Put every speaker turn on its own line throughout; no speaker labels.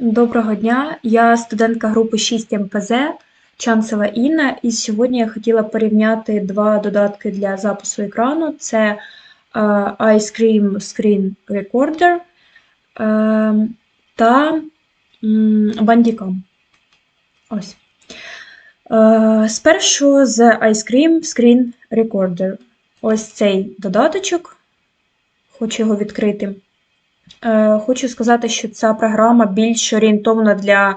Доброго дня, я студентка групи 6 МПЗ Чанцева Інна, і сьогодні я хотіла порівняти два додатки для запису екрану: це е, Ice Cream Screen Recorder е, та м, Bandicam. Ось. Е, Спершу з Ice Cream Screen Recorder. Ось цей додаточок. Хочу його відкрити. Е, Хочу сказати, що ця програма більш орієнтована для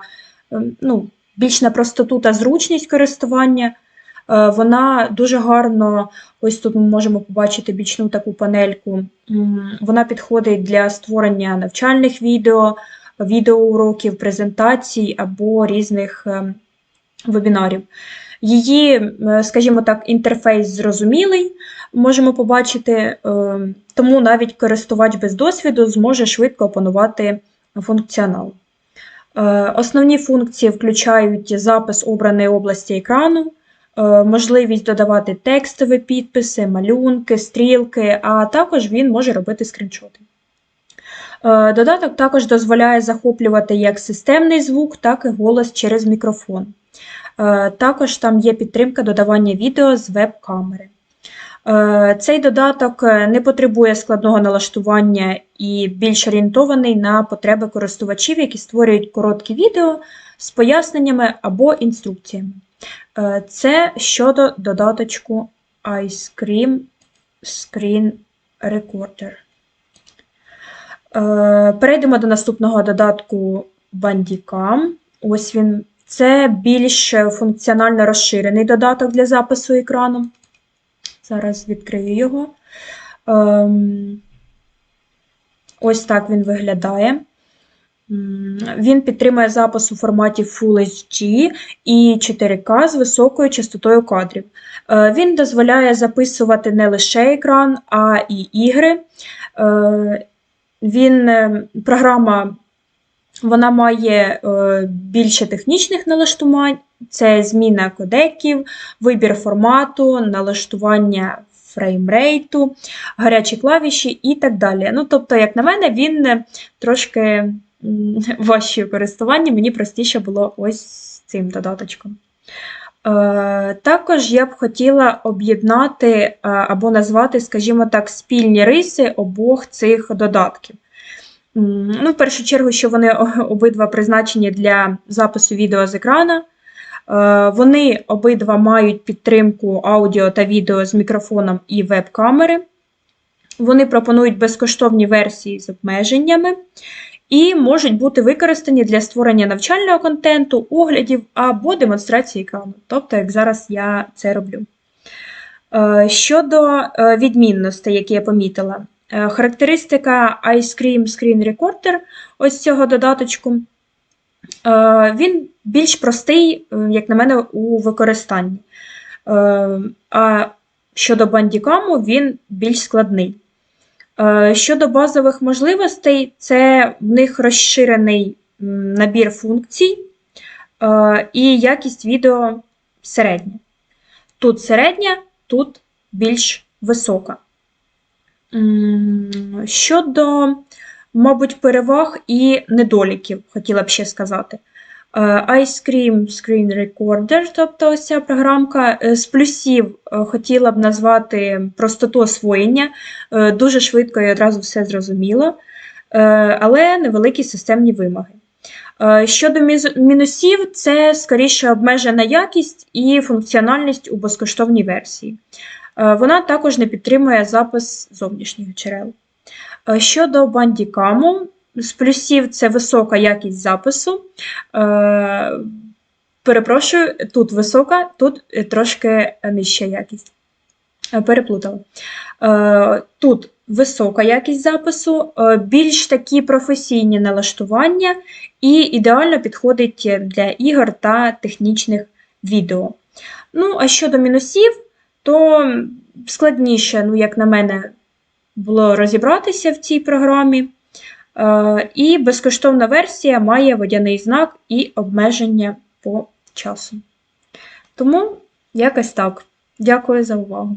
ем, ну, більш на простоту та зручність користування. Е, Вона дуже гарно, ось тут ми можемо побачити бічну таку панельку. Вона підходить для створення навчальних відео, відеоуроків, презентацій або різних ем, вебінарів. Її, е, скажімо так, інтерфейс зрозумілий, можемо побачити, е, тому навіть користувач без досвіду зможе швидко опанувати функціонал. Е, Основні функції включають запис обраної області екрану, можливість додавати текстові підписи, малюнки, стрілки, а також він може робити скріншоти. Е, Додаток також дозволяє захоплювати як системний звук, так і голос через мікрофон. Е, Також там є підтримка додавання відео з веб-камери. Е, Цей додаток не потребує складного налаштування і більш орієнтований на потреби користувачів, які створюють короткі відео з поясненнями або інструкціями. Це щодо додаточку Ice Cream Screen Recorder. Е, Перейдемо до наступного додатку Bandicam. Ось він. Це більш функціонально розширений додаток для запису екрану. Зараз відкрию його. Ем, Ось так він виглядає. Він підтримує запис у форматі Full HD і 4К з високою частотою кадрів. Е, Він дозволяє записувати не лише екран, а і ігри. Він, е, програма вона має е, більше технічних налаштувань, це зміна кодеків, вибір формату, налаштування фреймрейту, гарячі клавіші і так далі. Ну, тобто, як на мене, він е, трошки у користуванні, мені простіше було ось цим додаточком. Е, Також я б хотіла об'єднати е, або назвати, скажімо так, спільні риси обох цих додатків. Ну, в першу чергу, що вони обидва призначені для запису відео з екрана. Е, Вони обидва мають підтримку аудіо та відео з мікрофоном і веб-камери. Вони пропонують безкоштовні версії з обмеженнями і можуть бути використані для створення навчального контенту, оглядів або демонстрації екрану. Тобто, як зараз я це роблю. Е, Щодо е, відмінностей, які я помітила, е, характеристика Ice Cream Screen Recorder ось цього додаточку. Він більш простий, як на мене, у використанні. А щодо Bandicam, він більш складний. Е, Щодо базових можливостей, це в них розширений набір функцій е, і якість відео середня. Тут середня, тут більш висока. Щодо, мабуть, переваг і недоліків, хотіла б ще сказати. Е, Ice Cream Screen Recorder, тобто ось ця програмка. Е, З плюсів е, хотіла б назвати простоту освоєння, дуже швидко і одразу все зрозуміло, але невеликі системні вимоги. Щодо мінусів, це скоріше обмежена якість і функціональність у безкоштовній версії. Вона також не підтримує запис зовнішніх джерел. Щодо Bandicam, з плюсів це висока якість запису. Е, Перепрошую, тут висока, тут е, трошки нижча якість. Е, Переплутала. Е, Тут висока якість запису, більш такі професійні налаштування і ідеально підходить для ігор та технічних відео. Ну, а щодо мінусів, то складніше, ну, як на мене, було розібратися в цій програмі. Е, І безкоштовна версія має водяний знак і обмеження по часу. Тому якось так. Дякую за увагу.